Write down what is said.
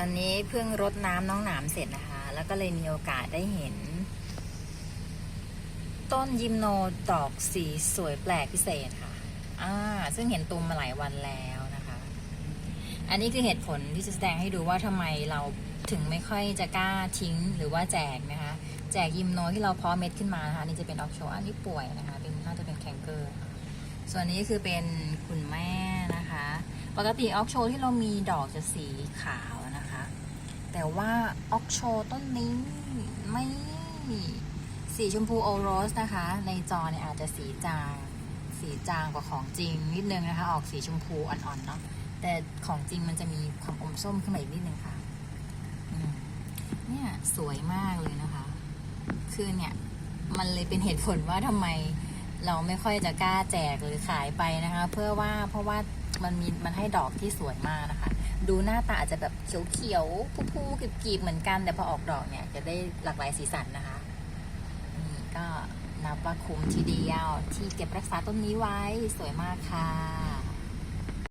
อันนี้เพิ่งรดน้ำน้องหนามเสร็จนะคะ แล้วก็เลยมีโอกาสได้เห็น ต้นยิมโนดอกสีสวยแปลกพิเศษค่ะ อ่า ซึ่งเห็นตุมมาหลายวันแล้วนะคะ อันนี้คือเหตุผลที่จะแสดงให้ดูว่าทำไมเราถึงไม่ค่อยจะกล้าทิ้งหรือว่าแจกนะคะ แจกยิมโนที่เราเพาะเม็ดขึ้นมานะคะนี่จะเป็นออกโชอันนี้ป่วยนะคะ เป็นน่าจะเป็นแคนเกอร์ ส่วนนี้คือเป็นคุณแม่นะคะ ปกติออกโชที่เรามีดอกจะสีขาว แต่ว่าออกโชต้นนี้ไม่สีชมพูโอโรสนะคะ ในจอเนี่ยอาจจะสีจาง สีจางกว่าของจริงนิดนึงนะคะ ออกสีชมพูอ่อนๆเนาะแต่ของจริงมันจะมีความอมส้มขึ้นมาอีกนิดนึงค่ะเนี่ยสวยมากเลยนะคะ คือเนี่ยมันเลยเป็นเหตุผลว่าทำไมเราไม่ค่อยจะกล้าแจกหรือขายไปนะคะ เพื่อว่าเพราะว่ามันมีมันให้ดอกที่สวยมากนะคะ ดูหน้าตาอาจจะแบบเขียวๆผู้ๆกรีบๆเหมือนกันแต่พอออกดอกเนี่ยจะได้หลากหลายสีสันนะคะนี่ก็นับว่าคุ้มทีเดียวที่เก็บรักษาต้นนี้ไว้สวยมากค่ะ